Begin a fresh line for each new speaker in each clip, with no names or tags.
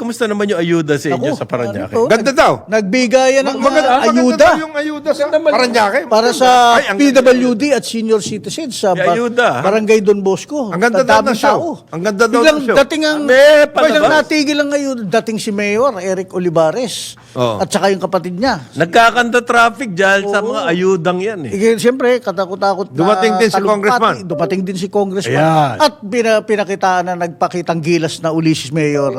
kumusta naman yung ayuda sa inyo
Ako,
sa Paranaque?
ano?
Ganda daw.
Nagbigayan ng
Maganda,
uh,
maganda
ayuda
daw yung ayuda sa Paranaque.
para sa
Ay, ang-
PWD at senior citizens sa
May
ba-
ayuda, ha?
Barangay Don Bosco.
Ang ganda daw ng show.
tao.
Ang ganda daw
Biglang
ng show.
dating ang
May palabas.
biglang natigil ang ayuda. Dating si Mayor Eric Olivares
Oo.
at saka yung kapatid niya.
Nagkakanda traffic dyan sa mga ayudang yan eh.
Eh, Siyempre, katakot-takot na
Dumating din si
talumpati.
Congressman.
Dumating din si Congressman.
Ayan.
At pina, pinakitaan na nagpakitang gilas na si Mayor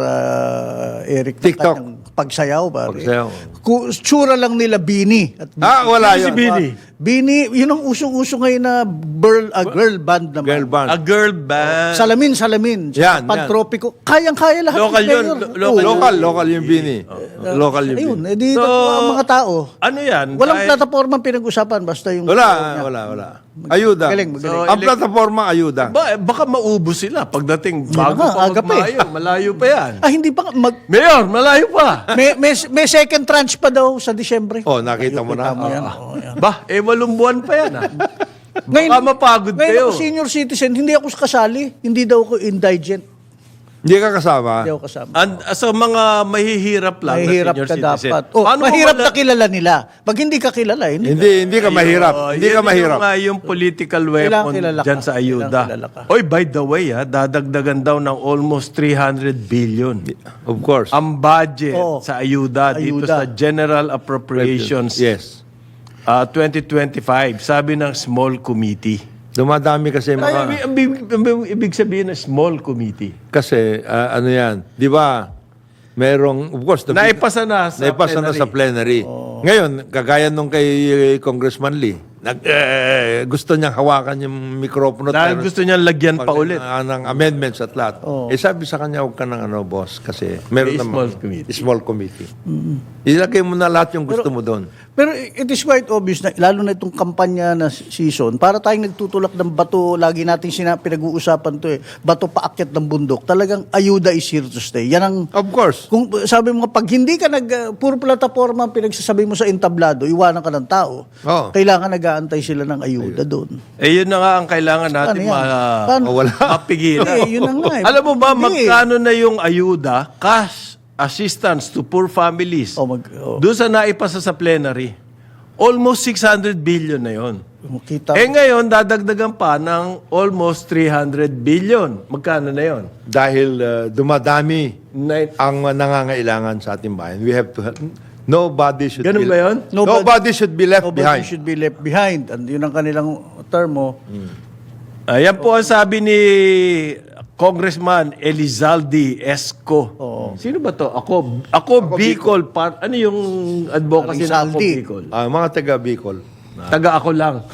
uh, Eric.
TikTok.
Pagsayaw. Pare.
Pagsayaw.
Ku- Tsura lang nila Bini. At
Ah, wala
Si
yun.
Bini.
Bini, yun ang usong-uso ngayon na girl, ah, girl band naman.
Girl band.
A girl band.
Salamin, salamin.
Yan,
Pantropiko. Kayang-kaya lahat.
Local
ng
yun, lo- local.
Oo.
Local, local yung bini. Local yung
Ayun,
bini.
edi
So,
ang mga tao.
Ano yan?
Walang
Kahit-
plataforma pinag-usapan basta yung
Wala, wala, wala. Ayuda.
Galing, magaling.
Ang plataforma, ayuda.
Ba, baka maubos sila pagdating bago pa
eh.
magmayo. Malayo pa yan.
Ah, hindi pa. Mag,
Mayor, malayo pa.
may, may, may second tranche pa daw sa Disyembre.
Oh, nakita mo na.
Ba, eh walong buwan pa yan ah.
Ngayon,
Baka mapagod
ngayon
kayo.
ako senior citizen, hindi ako kasali. Hindi daw ako indigent.
Hindi ka kasama.
Hindi ako kasama.
And, uh, so mga mahihirap lang
Mahirap
na
ka
senior citizen.
dapat. Oh,
Paano
mahirap na kilala nila. Pag hindi ka kilala, hindi.
Hindi, hindi ka mahirap.
Oh,
Hindi
yun
ka mahirap.
Yung, uh, yung political weapon
kilala ka.
dyan sa ayuda.
Ka.
Oy, by the way, ha, dadagdagan daw ng almost 300 billion.
Of course.
Ang budget
Oo.
sa ayuda, dito
Ayuda.
sa General Appropriations
Yes.
Uh, 2025, sabi ng small committee.
Dumadami kasi
Ay,
mga...
ibig, ibig, ibig- ibig sabihin ng small committee.
Kasi, ah, ano yan, di ba, merong, of course, the-
Naipasa na sa
naipasa na sa plenary. Ngayon, kagaya nung kay eh, Congressman Lee, nag, eh, gusto niyang hawakan yung mikropono.
Dahil gusto niya lagyan pa ulit.
ah, ng amendments at lahat. Eh sabi sa kanya, huwag ka ng ano, boss, kasi meron
May
naman.
small committee.
Small committee. Ilagay mo na lahat yung gusto mo doon.
Pero it is quite obvious na lalo na itong kampanya na season, para tayong nagtutulak ng bato, lagi natin sina, pinag-uusapan to eh, bato paakyat ng bundok. Talagang ayuda is here to stay. Yan ang
Of course.
kung sabi mo pag hindi ka nag uh, puro plataforma ang pinagsasabi mo sa entablado, iwanan ka ng tao.
Oo.
Kailangan nag-aantay sila ng ayuda doon.
Eh, yun na nga ang kailangan natin
Ano yan?
ma-
Paano?
Oh, wala.
mapigilan.
Hindi, yun na nga eh.
Alam mo ba,
Hindi.
magkano na yung ayuda, cash assistance to poor families,
O mag o,
doon sa naipasa sa plenary? Almost 600 billion na yon.
kita
Eh ngayon, dadagdagan pa ng almost 300 billion. Magkano na yon?
Dahil uh, dumadami
Nine-
ang uh, nangangailangan sa ating bayan. We have to help. Nobody should
Ganun
be
ba yun?
Nobody,
Nobody-
should be left
nobody
behind.
should be left behind. And yun ang kanilang term mo.
Ayan po ang sabi ni Congressman Elizalde Esco. Sino ba to? Ako, ako, Bicol. Par, ano yung advocacy na ako. Bicol?
Ah, mga taga Bicol.
Taga ako lang.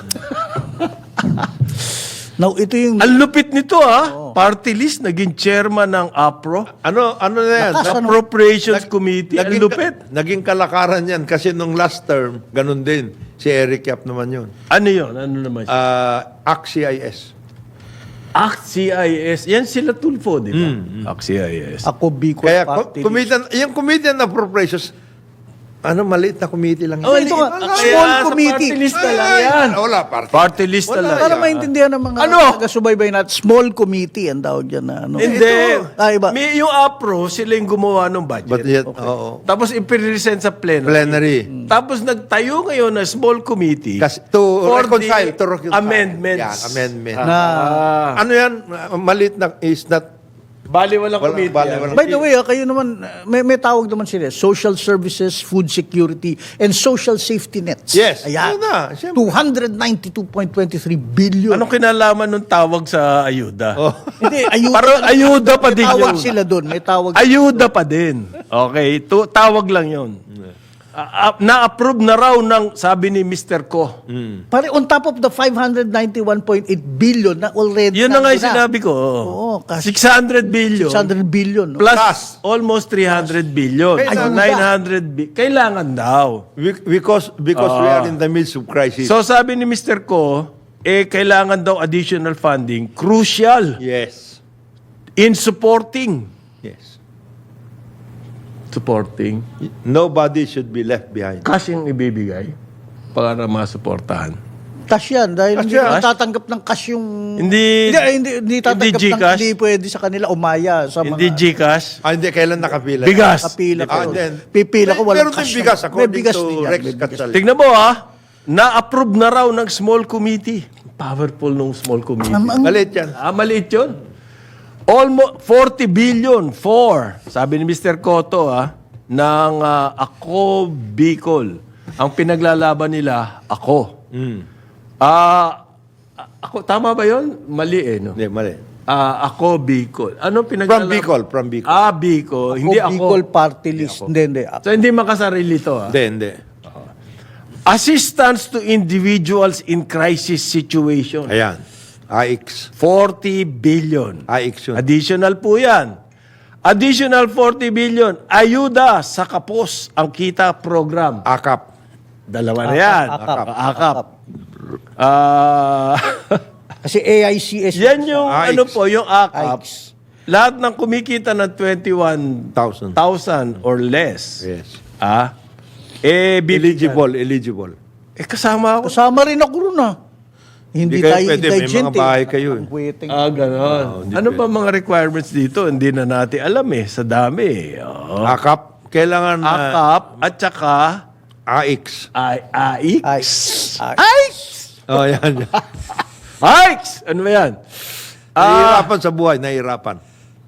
Now, ito yung
Ang lupit nito ha. Party list, naging chairman ng APRO.
Ano ano na yan?
Lakas, ano?
Appropriations Committee. Ang
Naging,
lupit.
ka- naging kalakaran yan kasi nung last term, ganun din. Si Eric Yap naman yun.
Ano yun? Ano naman siya?
Ah, ACT-CIS.
ACT CIS. Yan sila Tulfo, di ba? ACT CIS.
ako Bicol
Kaya
Party.
committee, yung on appropriations, ano, maliit na committee lang.
Oh,
ito nga,
Kaya
small
sa
committee.
Party list na lang
Ay,
yan.
Wala, party.
Party list na
Wala
lang.
Para
yan.
maintindihan ng mga
Ano?
taga-subaybay natin, small committee ang tawag dyan na ano.
Hindi.
Ah, iba.
May, yung APRO, sila yung gumawa ng budget.
But yet, oo.
Tapos ipiresent sa plenary.
Plenary.
Tapos nagtayo ngayon na small committee
Kasi to
for
reconcile,
the
to reconcile.
amendments.
Yan, amendment.
Na,
ano yan? Maliit na is not
Bali walang
Wala-
committee.
bali
yan.
walang-
by the way, ah, kayo naman, ah, may, may tawag naman sila, social services, food security, and social safety nets.
Yes.
Ayan.
Yun na, siyempre.
292.23 billion.
Anong kinalaman nung tawag sa ayuda?
Oh.
Hindi, ayuda.
Parang ayuda pa
may
din
tawag
yun.
sila doon. May tawag.
Ayuda pa din. Okay, tu- tawag lang yun. Ah, ah, na-approve na raw ng sabi ni Mr. Ko.
Pare, on top of the 591.8 billion na already
Yun na nga yung sinabi ko.
Oo, kasi-
600 billion
600 billion. No?
plus,
Plus.
almost 300 billion.
Kailangan.
So, 900 bi- Kailangan daw.
Be- because because we are in the midst of crisis.
So sabi ni Mr. Ko, eh kailangan daw additional funding, crucial
yes.
in supporting.
Yes.
Supporting.
Nobody should be left behind.
Cash yung ibibigay para masuportahan.
Cash yan. Dahil hindi
Cash yan.
ka tatanggap ng cash yung...
Hindi,
Hindi, hindi, hindi tatanggap ng...
Gcash?
Hindi pwede sa kanila umaya sa
hindi
mga...
Gcash.
Ah, hindi, kailan nakapila?
Bigas.
Kapila ko.
Ah, then,
Pipila ko, walang
Meron din
cash.
bigas,
May
according
bigas
to
din yan,
Rex
may bigas.
Gatchalian.
Tignan mo ha, na-approve na raw ng small committee. Powerful nung small committee.
Ang- ang-
Maliit yan.
Ah, maliit yun. Almost 40 billion for, sabi ni Mr. Cotto ah, ng ah, Ako Bicol. Ang pinaglalaban nila, ako. Ah, ako, tama ba yon? Mali eh, no?
Hindi, mali.
Ah, ako Bicol. Anong
From
pinaglalaban?
Bicol, from Bicol.
Ah, Bicol. hindi ako.
Bicol party list. Hindi, hindi.
So, hindi makasarili to ah.
Hindi, hindi.
Assistance to individuals in crisis situation.
Ayan. AX.
40 billion.
AX yun.
Additional po yan. Additional 40 billion. Ayuda sa kapos ang kita program.
AKAP.
Dalawa na yan.
Akap.
Akap. Ah,
Kasi AICS.
yan yung
AIX.
ano po, yung akap.
AIX.
Lahat ng kumikita ng 21,000
Thousand.
or less.
Yes.
Ah, eh, bibigyan.
Eligible, eligible.
Eh, kasama ako.
Kasama rin ako ron ah. Hindi,
Hindi kayo
tayo
pwede, may
indigent
mga bahay kayo eh.
Waiting.
Ah, ganon. ano ba mga requirements dito? Hindi na natin alam eh. Sa dami eh. Oo.
AKAP. Kailangan na
Akap at saka
AX.
I AIX.
Ay.
AIX.
Oh, yan. yan.
AIX. Ano ba yan? Ah,
nahihirapan sa buhay, nahihirapan.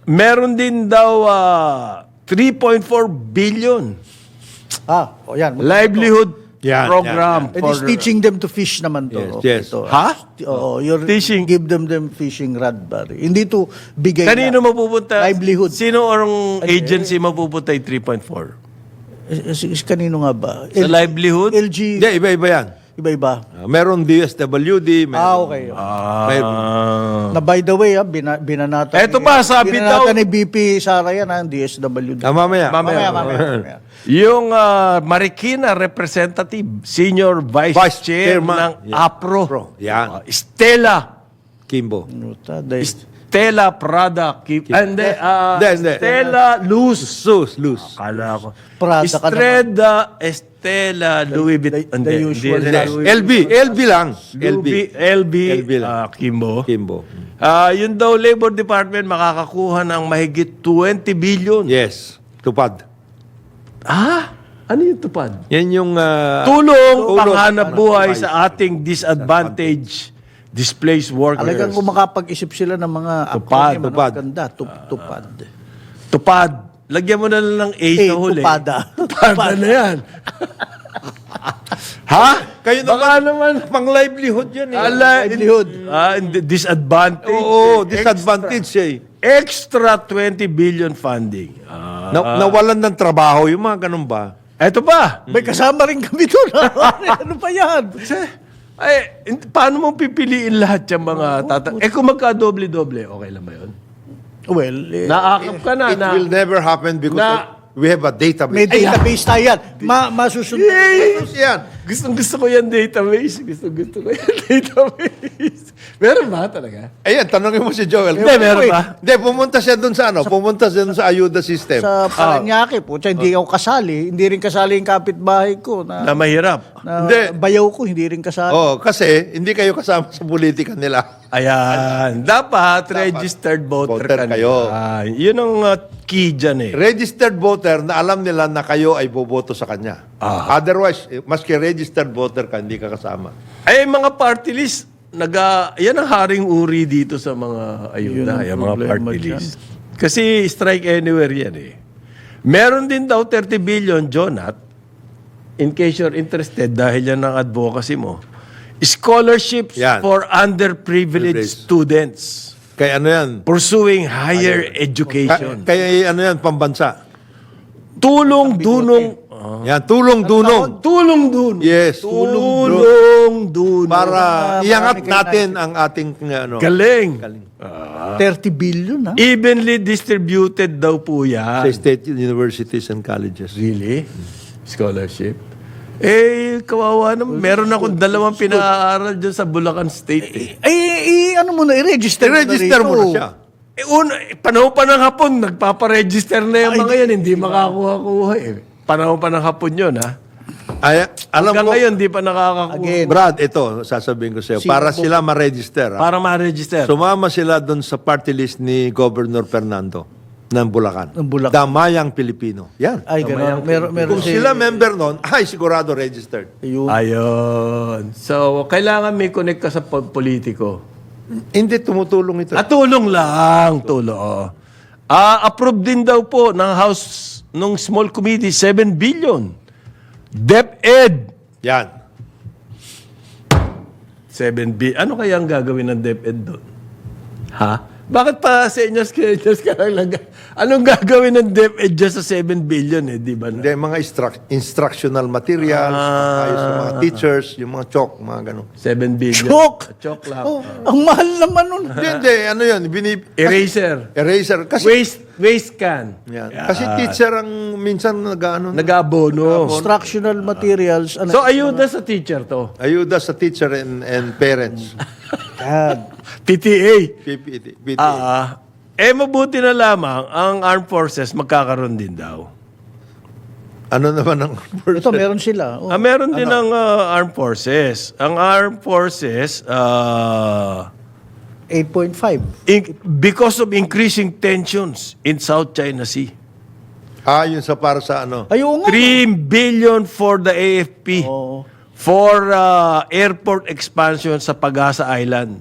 meron din daw ah, 3.4 billion
Ah, o yan.
livelihood
Yan,
program
It
for
is teaching them to fish naman to.
Yes, yes.
to.
Ha?
Oo, you're
Fishing?
Give them them fishing rod, pare. Hindi to bigay
Kanino
na.
mapupunta?
Livelihood.
Sino ang agency mapupunta yung 3.4?
Eh, eh, eh, kanino nga ba?
Sa livelihood?
LG.
Hindi, iba-iba yan.
Iba-iba.
Ah, meron DSWD, meron,
Ah, okay.
meron
Ah.
Na by the way, ah, bina, binanata.
Eto pa, sabi
binanata
daw-
ni BP Sara yan, ah, DSWD.
Ah, mamaya.
Mamaya.
mamaya, mamaya, mamaya.
Yung ah, Marikina representative, senior vice,
Vice
chair
chairman.
ng
Yeah.
APRO.
Pro. Yan.
Ah, Stella.
Kimbo.
Stella Prada. Keep, and then, ah,
Hindi, hindi.
Stella Luz.
Sus, lus.
Akala ko.
Prada ka
Estrella Estela Louis Vuitton.
the usual
hindi.
na
Hindi, LB. LB lang. LB.
LB. LB.
Lang.
ah, Kimbo.
Kimbo.
Ah, yun daw, Labor Department makakakuha ng mahigit 20 billion.
Yes. Tupad.
Ah? Ano yung tupad?
Yan yung... ah,
Tulong,
tulong.
panghanap buhay sa ating disadvantage displaced workers.
Talagang kung makapag-isip sila ng mga
Tupad,
acronym, ano,
tupad.
Ganda, tup, tupad.
Tupad. Lagyan mo na lang ng A
Eh,
sa huli.
tupada.
Tupada na yan. ha?
Kayo
Baka naman.
Pang livelihood yan eh.
Ala,
livelihood.
Ah, disadvantage.
Oo, disadvantage siya eh.
Extra 20 billion funding. Ah.
Na, nawalan ng trabaho, yung mga ganun ba?
Eto pa.
May kasama rin kami doon. ano pa yan?
Ay, paano mo pipiliin lahat yung mga tata... Eh kung magka-doble-doble, okay lang ba yun?
Well, eh,
Naakap ka na
It
na...
will never happen because
Na-
we have a database.
may database tayo yan. Ma, masusunod.
Yay!
yan.
Gustong gusto ko yan database. Gustong gusto ko yan database. Meron ba talaga?
Ayan, tanongin mo si Joel.
Hindi, meron ba?
Hindi, pumunta siya dun sa ano, pumunta siya dun sa ayuda system.
Sa Paranaque po, hindi ako kasali. Hindi rin kasali yung kapitbahay ko na,
Na mahirap.
na
Hindi.
bayaw ko, hindi rin kasali.
oh, kasi hindi kayo kasama sa politika nila.
Ayan. Dapat, registered voter,
Voter
ka na.
kayo.
Ah, yun ang uh, key dyan eh.
Registered voter na alam nila na kayo ay boboto sa kanya.
Ah.
Otherwise, eh, maski registered voter ka, hindi ka kasama.
Ay, mga party list, naga, yan ang haring uri dito sa mga ayuda, yung mga party list. Kasi strike anywhere yan eh. Meron din daw 30 billion, Jonat, in case you're interested, dahil yan ang advocacy mo, scholarships
Yan.
for underprivileged
Privileged.
students
Kaya ano yan?
pursuing higher
Ka-
education.
kaya ano yan, pambansa.
Tulong dunong
Yan, tulong dunong.
tulong dun.
Yes.
Tulong dunong.
Para
Ah,
iangat natin ang ating ano.
Galing.
30 billion, ha?
Evenly distributed daw po yan.
Sa state universities and colleges.
Really? Scholarship? Eh, kawawa naman. Meron akong dalawang pinag-aaral dyan sa Bulacan State eh.
Ay, i- ano mo na, i-register,
I-register mo na
rito.
siya.
Eh, una, eh, panahon pa ng hapon, nagpaparegister na yung mga yan, hindi makakuha-kuha eh. Panahon pa ng hapon yun, ha?
Ay, alam
Hanggang
mo,
ngayon, di pa nakakakuha.
Again.
Brad, ito, sasabihin ko sa'yo,
Sino
para
po?
sila ma-register. ah.
Para ma-register.
Sumama sila doon sa party list ni Governor Fernando ng Bulacan.
Ng Bulacan.
Damayang Pilipino. Yan.
Ay, gano'n. Meron, meron
Kung
si-
sila member noon, ay sigurado registered.
Ayun.
Ayun. So, kailangan may connect ka sa po- politiko.
Hindi tumutulong ito.
At tulong lang. Tulong. Ah, approved din daw po ng House, nung small committee, 7 billion. DepEd.
Yan.
7 billion. Ano kaya ang gagawin ng DepEd doon? Ha? Bakit pa sa inyo, senyos ka lang lang? Anong gagawin ng DepEd dyan sa 7 billion eh, di ba? na?
Hindi, mga instruct- instructional materials,
Ah.
ayos sa mga teachers, yung mga chok, mga ganun.
7 billion.
Chok!
Chok lang.
Oh, ang mahal naman nun.
Hindi, hindi, ano yun, binib...
Eraser.
Eraser. Kasi,
Waste, waste can.
yan. kasi teacher ang minsan nag-ano,
Nag-abono.
Instructional materials. Ano,
So, ayuda sa teacher to.
ayuda sa teacher and, and parents.
Yan.
PTA.
PPT. PTA.
Ah, eh mabuti na lamang ang armed forces magkakaroon din daw.
ano naman ang
Ito, meron sila. Oh.
Ah, meron din ang ah, armed forces. Ang armed forces ah,
8.5.
in- because of increasing tensions in South China Sea.
Ah, yun sa para sa ano.
Ayun nga.
3 billion for the AFP
Oo.
For ah, airport expansion sa Pagasa Island.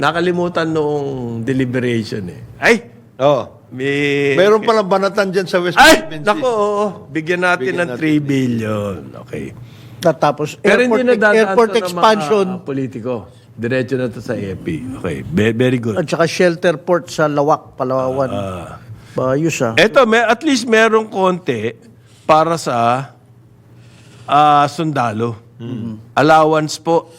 Nakalimutan noong deliberation eh. Ay,
Oh.
may
Mayroon palang banatan dyan sa West
Ay,
Philippine Sea.
nako, oo. Bigyan natin
Bigyan
ng
natin.
3 billion. Okay.
Tapos,
Pero
airport,
hindi na dadaan
airport
to ng
expansion
mga politiko. Diretso na to sa AFP. Okay, Ve- very good.
at saka shelter port sa Lawak, Palawan.
Ah.
Bayos ah.
Eto, may, at least merong konti para sa ah, sundalo. Allowance po.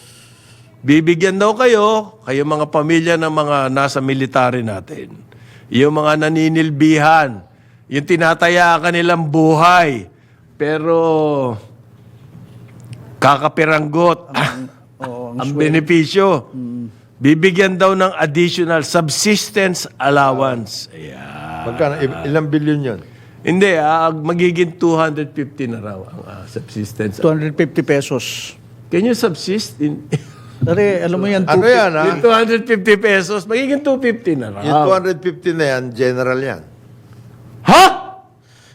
Bibigyan daw kayo, kayo mga pamilya ng mga nasa military natin. Yung mga naninilbihan, yung tinatayakan nilang buhay. Pero kakapiranggot
Oo,
ang benepisyo. Bibigyan daw ng additional subsistence allowance. Ayan.
Magkano? I- ilang billion yun?
Hindi, ah, magiging 250 na raw ang ah, subsistence.
250 pesos.
Can you subsist in
Dari, alam mo yan,
Ano
250.
yan, ha?
in 250 pesos? Magiging 250 na raw.
Yung 250 na yan, general yan.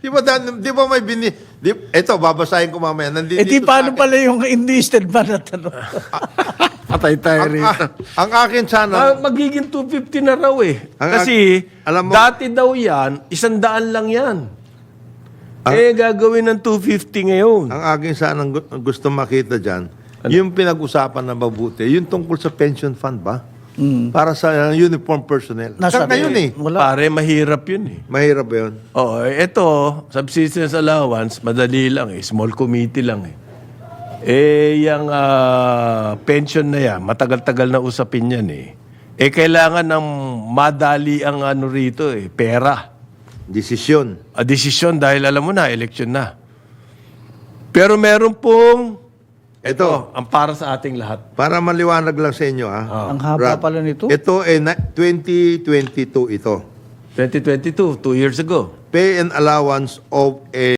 Di ba, dan, di ba may bini... Di, ito, babasahin ko mamaya. Nandito
Eh di paano
akin.
pala yung enlisted man na tanong?
Patay tayo
Ang,
rito.
ang akin sana...
Ah, magiging 250 na raw eh.
Ang-
Kasi,
alam mo-
dati daw yan, isang daan lang yan. eh, gagawin ng 250 ngayon.
Ang akin sana gu- gusto makita dyan, yung pinag-usapan na mabuti, yung tungkol sa pension fund ba? Para sa uh, uniform personnel.
Nasaan
Nasaan ngayon eh.
Wala.
Pare, mahirap yun eh.
Mahirap ba yun?
Oo, eh, ito, subsistence allowance, madali lang eh. Small committee lang eh. Eh, yung ah, pension na yan, matagal-tagal na usapin yan eh. Eh, kailangan ng madali ang ano rito eh, pera.
Desisyon.
A desisyon dahil alam mo na, election na. Pero meron pong,
ito,
ang para sa ating lahat.
Para maliwanag lang sa inyo, ha?
Ang haba pala nito.
Ito ay na- 2022 ito.
2022, two years ago.
Pay and allowance of a